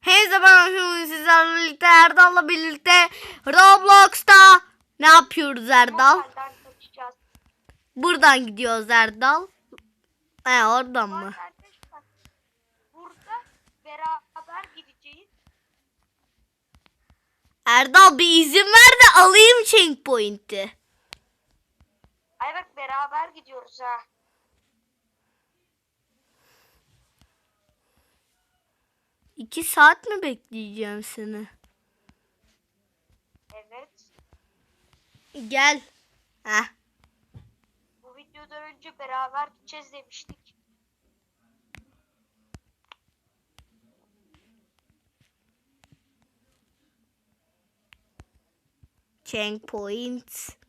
Hepinize ben şimdi sizlerle birlikte Erdal'la birlikte Roblox'ta ne yapıyoruz Erdal? Buradan gidiyoruz Erdal. He oradan mı? burada beraber gideceğiz. Erdal bir izin ver de alayım checkpoint'i. Ay bak beraber gidiyoruz ha. İki saat mi bekleyeceğim seni? Evet. Gel. Heh. Bu videodan önce beraber gideceğiz demiştik. Checkpoint.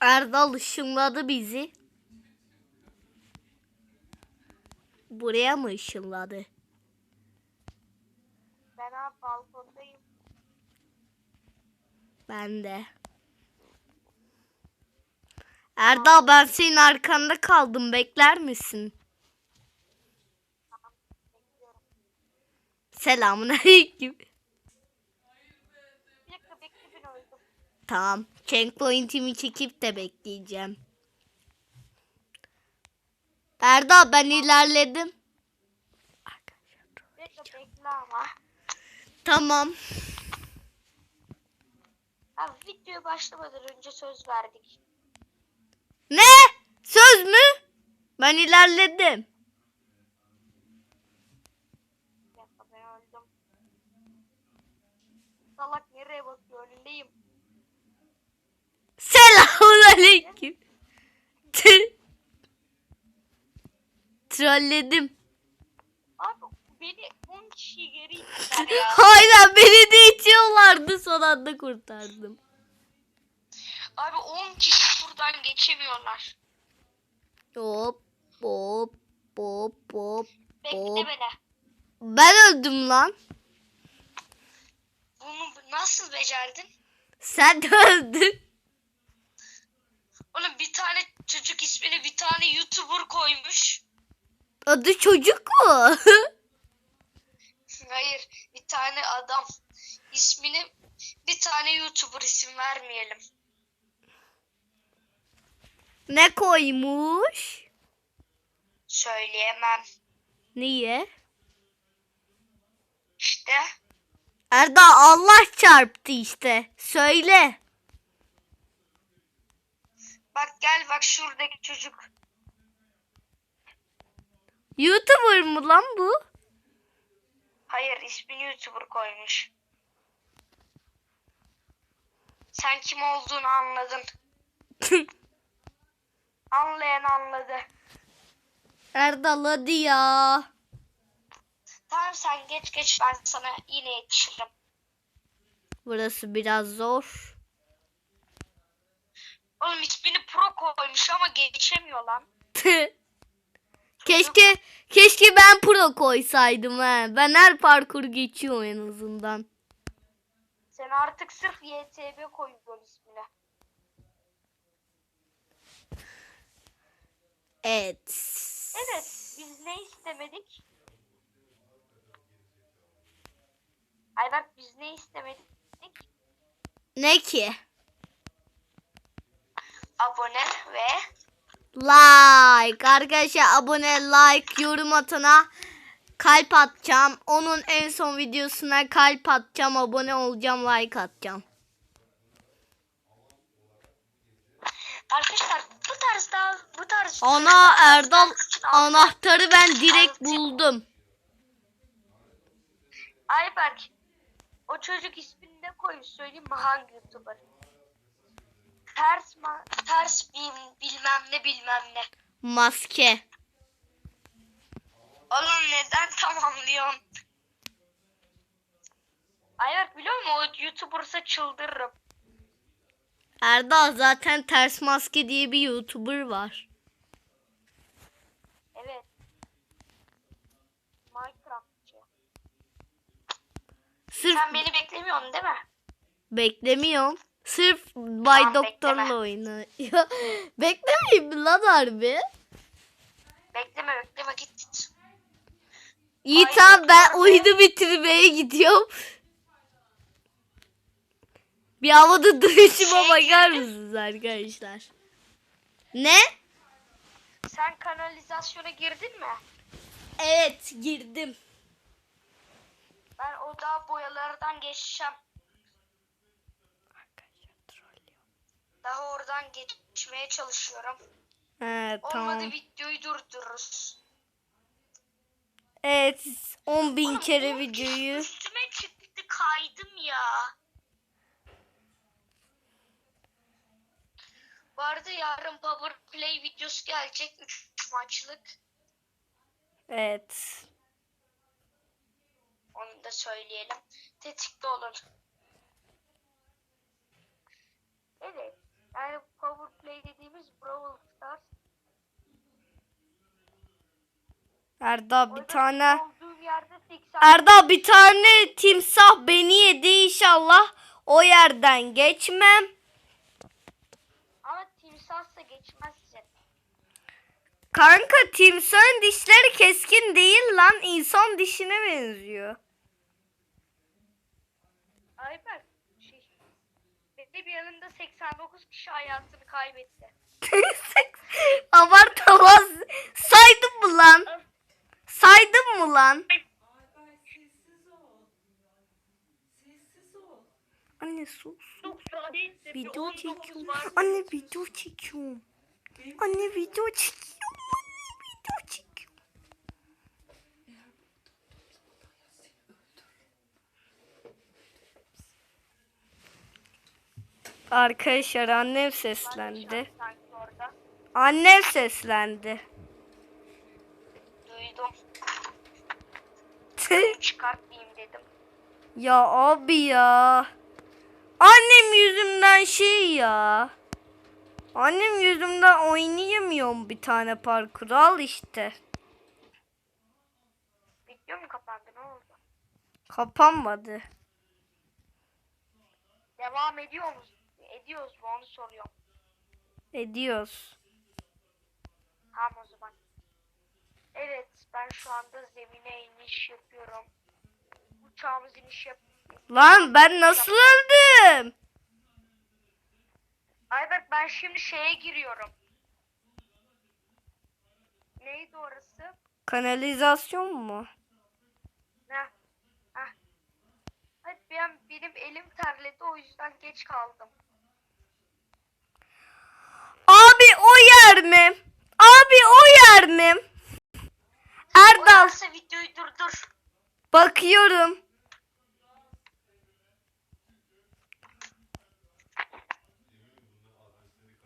Erdal ışınladı bizi. Buraya mı ışınladı? Ben ha balkondayım. Ben de. Erdal ben senin arkanda kaldım. Bekler misin? Selamun aleyküm. Tamam. Checkpoint'imi çekip de bekleyeceğim. Erdal ben ilerledim. Bekle ama. Tamam. Abi videoya başlamadan önce söz verdik. Ne? Söz mü? Ben ilerledim. Bir dakika ben öldüm. Salak nereye bakıyor önündeyim. Selamun aleyküm. Trolledim. Abi beni 10 kişi geri ittiler ya. Aynen beni de itiyorlardı son anda kurtardım. Abi 10 kişi buradan geçemiyorlar. Hop hop hop hop. Bekle Hop. beni. Ben öldüm lan. Bunu nasıl becerdin? Sen de öldün. Oğlum bir tane çocuk ismini bir tane YouTuber koymuş. Adı çocuk mu? Hayır bir tane adam. ismini bir tane YouTuber isim vermeyelim. ne koymuş? Söyleyemem. Niye? İşte Erda Allah çarptı işte. Söyle. Bak gel bak şuradaki çocuk. YouTuber mı lan bu? Hayır ismini YouTuber koymuş. Sen kim olduğunu anladın. Anlayan anladı. Erdal hadi ya. Tamam sen geç geç ben sana yine yetişirim. Burası biraz zor. Oğlum ismini pro koymuş ama geçemiyor lan. keşke keşke ben pro koysaydım ha. Ben her parkur geçiyorum en azından. Sen artık sırf YTB koyuyorsun ismine. Evet. Evet biz ne istemedik? Ay bak biz ne istemedik? Ne ki? Abone ve Like. Arkadaşlar abone, like, yorum atana kalp atacağım. Onun en son videosuna kalp atacağım. Abone olacağım, like atacağım. arkadaşlar bu tarzda bu tarz Ana Erdal anahtarı ben direkt buldum. Ayberk o çocuk ismini ne koymuş söyleyeyim mi hangi YouTuber? Ters ma ters bil- bilmem ne bilmem ne. Maske. Oğlum neden tamamlıyorsun? Ayberk biliyor musun o YouTuber'sa çıldırırım. Erdal zaten ters maske diye bir YouTuber var. Evet. Minecraftçı. Sırf Sen beni beklemiyorsun değil mi? beklemiyorum. Sırf Bay Tamam, Doktor'la bekleme. oynuyor. Beklemeyeyim lan harbi? Bekleme bekleme git git. İyi Bay tamam ben oyunu bitirmeye gidiyorum. Bir havada duruşuma Şey bakar gibi. mısınız arkadaşlar? Ne? Sen kanalizasyona girdin mi? Evet girdim. Ben o daha boyalardan geçeceğim. Daha oradan geçmeye çalışıyorum. He Olmadı tamam. videoyu durdururuz. Evet 10 bin Oğlum, kere videoyu. Üstüme çıktı kaydım ya. Bu arada yarın Power Play videosu gelecek. 3 maçlık. Evet. Onu da söyleyelim. Tetikte olun. Evet. Yani Power Play dediğimiz Brawl Stars. Erda bir tane olduğum yerde 80 Erda bir tane timsah beni yedi inşallah. O yerden geçmem. ama timsahsa geçmezsin. Kanka timsahın dişleri keskin değil lan. insan dişine benziyor. Ayber şey. Benim yanında 89 kişi hayatını kaybetti. Abartamaz. Saydın mı lan? Saydın mı lan? Anne sus. Video çekiyorum. Anne video çekiyorum. Anne video çekiyorum. Anne video çekiyorum. Arkadaşlar annem seslendi. Annem seslendi. Duydum. Çıkartmayayım dedim. ya abi ya. Annem yüzümden şey ya. Annem yüzümden oynayamıyorum bir tane parkur al işte. Video mu kapandı ne oldu? Kapanmadı. Devam ediyor musun? Ediyoruz mu onu soruyorum. Ediyoruz. Tamam o zaman. Evet ben şu anda zemine iniş yapıyorum. Uçağımız iniş yap. Lan ben nasıl öldüm? Ayberk ben şimdi şeye giriyorum. Neydi orası? Kanalizasyon mu? Ne? Heh. Hadi ben, benim elim terledi o yüzden geç kaldım. Abi o yer mi? Abi o yer mi? Erdal Orası videoyu durdur. bakıyorum.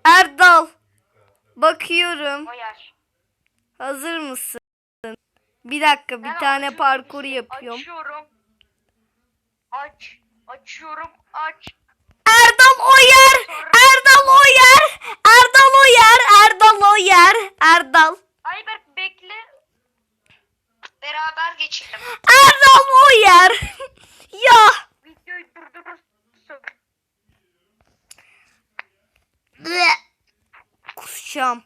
Erdal bakıyorum. O yer. Hazır mısın? Bir dakika bir Ben tane açıyorum parkur işte, yapıyorum. Açıyorum. Aç. Açıyorum. Aç. Erdal o yer. Erdal o yer. Erdal o yer. Erdal o yer. Erdal. Ayberk bekle. Beraber geçelim. Erdal o yer. ya. Videoyu durdurursun. Kusacağım.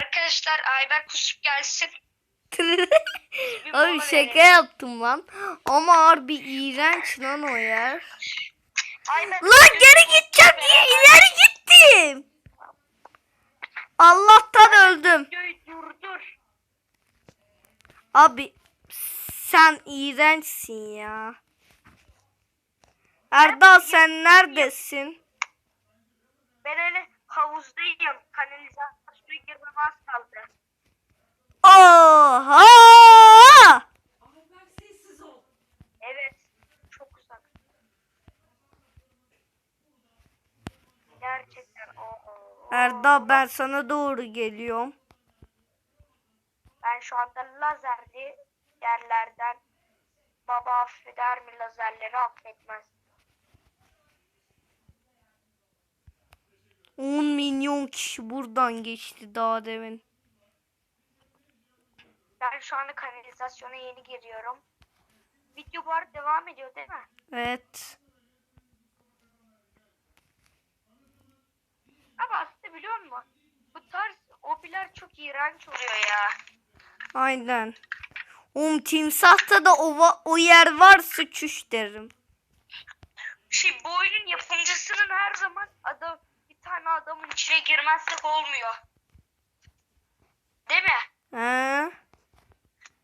Arkadaşlar Ayberk kusup gelsin. Abi şaka yaptım lan. Ama harbi iğrenç lan o yer. Ayberk Lan geri gideceğim diye ileri gittim. Allah'tan öldüm. Durdur. Abi sen iğrençsin ya. Erdal sen neredesin? Ben öyle havuzdayım. Kanalizasyona girmem az kaldı. Oha! Ayber sessiz ol. Evet. Çok uzak. Gerçekten oho. Erdal ben sana doğru geliyorum. Ben şu anda lazerli yerlerden baba affeder mi lazerleri affetmez. 10 milyon kişi buradan geçti daha demin. Ben şu anda kanalizasyona yeni giriyorum. Video bu arada devam ediyor değil mi? Evet. Biliyor musun? Bu tarz hobiler çok iğrenç oluyor ya. Aynen. Um timsahta da o, o yer varsa çüş derim. Şey bu oyunun yapımcısının her zaman adam bir tane adamın içine girmezsek olmuyor. Değil mi? He?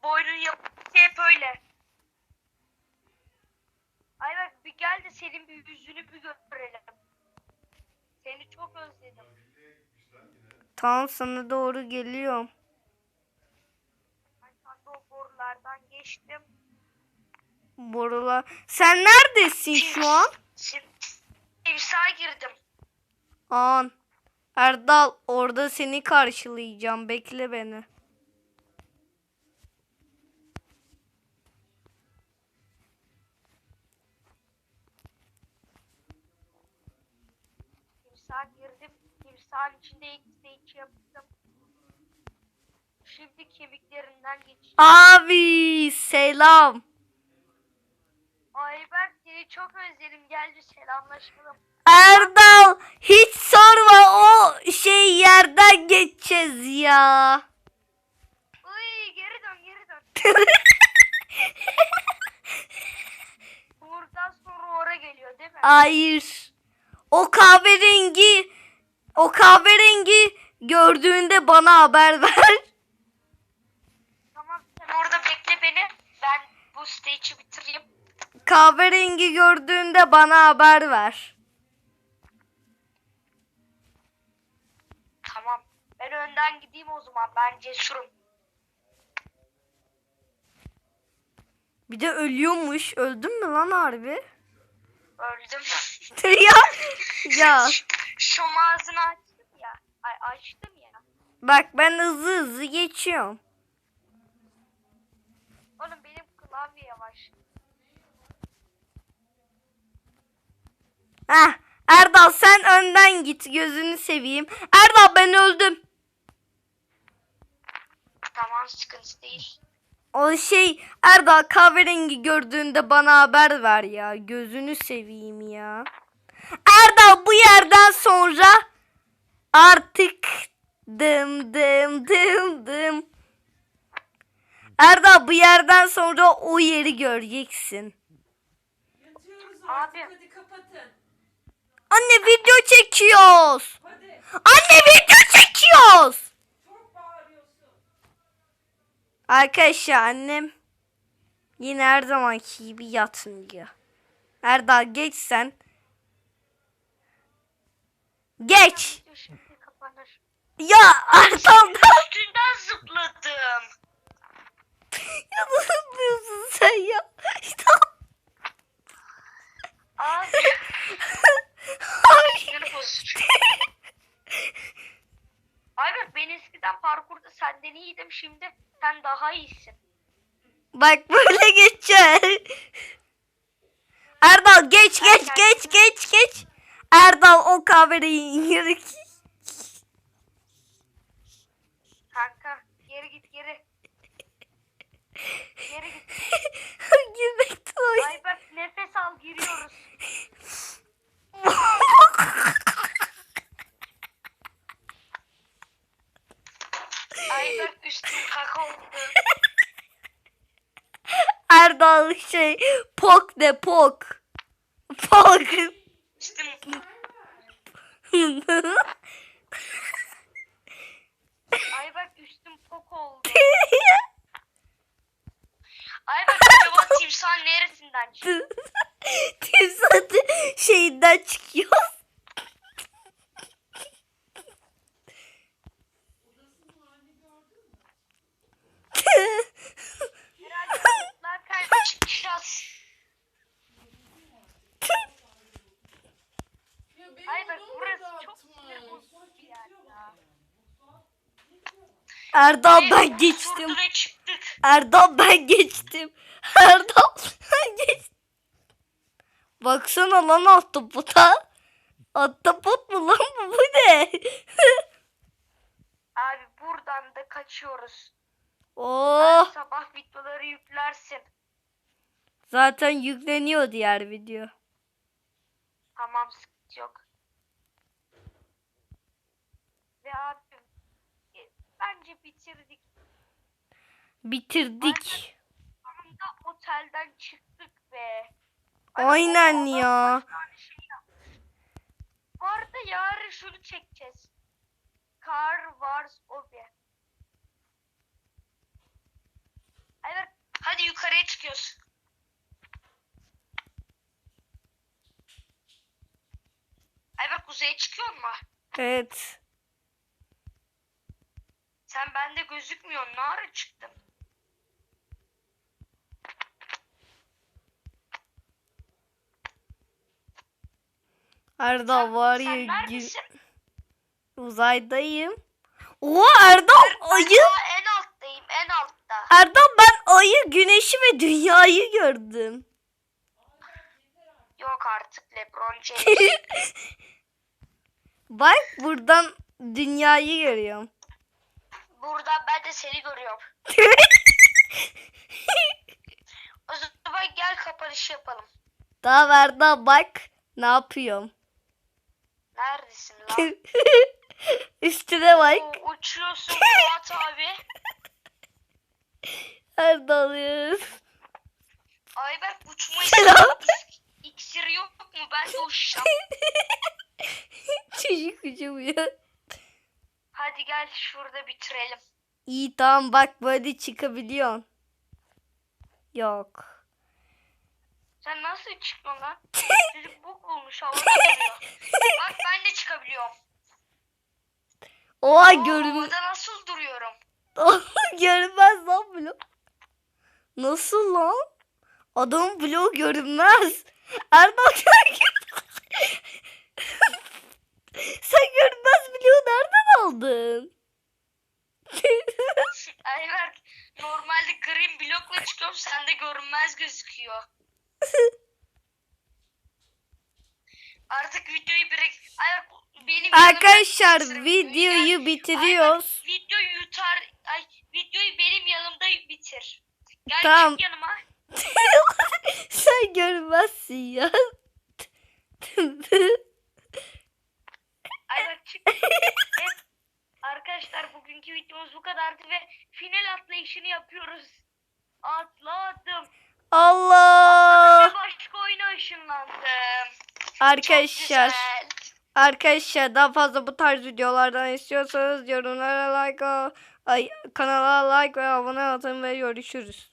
Bu oyunun yapımcısı hep öyle. Ay bak bir gel de senin bir yüzünü bir görelim. Seni çok özledim. Tamam sana doğru geliyorum. Ben sen de o borulardan geçtim. Borular. Sen neredesin şu an? Şimdi timsaha girdim. An. Erdal orada seni karşılayacağım. Bekle beni. Şimdi kemiklerinden geçeceğim. Abi selam. Ayberk seni çok özledim. Gel bir selamlaşalım. Erdal hiç sorma o şey yerden geçeceğiz ya. Uy geri dön geri dön. Buradan sonra ora geliyor değil mi? Hayır. O kahverengi o kahverengi gördüğünde bana haber ver. Bu stage'i bitireyim. Kahverengi gördüğünde bana haber ver. Tamam. Ben önden gideyim o zaman. Ben cesurum. Bir de ölüyormuş. Öldün mü lan harbi? Öldüm. ya ya Şu ağzını açtım ya. Ay, açtım ya. bak ben hızlı hızlı geçiyorum. Oğlum benim klavye yavaş. Heh, Erdal sen önden git gözünü seveyim. Erdal ben öldüm. Tamam sıkıntı değil. O şey Erdal kahverengi gördüğünde bana haber ver ya. Gözünü seveyim ya. Erdal bu yerden sonra artık dım dım dım dım. Erdal bu yerden sonra o yeri göreceksin. Yatıyoruz Abi. artık hadi kapatın. Anne video çekiyoruz. Hadi. Anne video çekiyoruz. Çok bağırıyorsun. Arkadaşlar annem yine her zamanki gibi yatmıyor. Erdal geç sen. Geç. Video şimdi kapanır. Ya Erdal da Üstünden zıpladım. ya ne yapıyorsun sen ya? Abi Ay. sinir bozucu. Ay bak ben eskiden parkurda senden iyiydim şimdi sen daha iyisin. Bak böyle geçer. Erdal geç geç geç geç geç. Erdal o kahverengi Kanka geri git geri. Geri git. Girmekten oyun. Ay bak nefes al giriyoruz. Ay bak üstüm kaka oldu. Erdal şey pok de pok. Pok. Üstüm ay bak üstüm pok oldu. Ay bak acaba timsah çıktı? Timsah şeyinden çıkıyor. Ay bak odamı burası da çok atma. sinir bozucu bir yer ya. Erdal ben geçtim. Erdal ben geçtim. Erdal geçtim. Baksana lan ahtapota. Ahtapot mu lan bu? Bu ne? Abi buradan da kaçıyoruz. oh. Sabah videoları yüklersin. Zaten yükleniyor diğer video. Tamam sıkıntı yok. bitirdik. Bitirdik. Sonunda otelden çıktık be. Aynen adam ya. şey. Bu arada yarın şunu çekeceğiz. Car Wars Obi. Evet. Hadi yukarıya çıkıyoruz. Ayber kuzeye çıkıyor mu? Evet. Sen bende gözükmüyorsun. Ne ara çıktın? Erdal Sen- var sen ya neredesin? uzaydayım. Oha Erdal ayı. En alttayım. En altta. Erdal ben ayı, güneşi ve dünyayı gördüm. Yok artık Lebron James. Bak buradan dünyayı görüyorum. Burada ben de seni görüyorum. O zaman gel kapanış yapalım. Daha Erdal bak ne yapıyorum. Neredesin lan? Üstüne bak. Oo, uçuyorsun Fuat abi. Erdal'ız. Ayberk uçmayı Selam. İksir yok mu? Ben de uçacağım. Çocuk uçamıyor. Hadi gel şurada bitirelim. İyi tamam bak böyle çıkabiliyorsun. Yok. Sen nasıl çıkıyorsun lan? Çocuk bok bulmuş havada. Bak ben de çıkabiliyorum. Oha görün Havada nasıl duruyorum? görünmez lan blok. Nasıl lan? Adamın bloğu görünmez. Erdal sen Sen görünmez bloğu nereden aldın? Ayberk normalde green blokla çıkıyorum sende görünmez gözüküyor. Artık videoyu bırak. Ayberk benim Arkadaşlar yanımda videoyu bitiriyoruz. Ayberk, videoyu yutar. Ay videoyu benim yanımda bitir. Gel Tamam. çık yanıma. Sen görmezsin ya. Ayberk çık. evet. Arkadaşlar bugünkü videomuz bu kadardı ve final atlayışını yapıyoruz. Atladım. Allah. Başka oyuna ışınlandım. Arkadaşlar. Arkadaşlar daha fazla bu tarz videolardan istiyorsanız yorumlara like, ay, kanala like ve abone olun ve görüşürüz.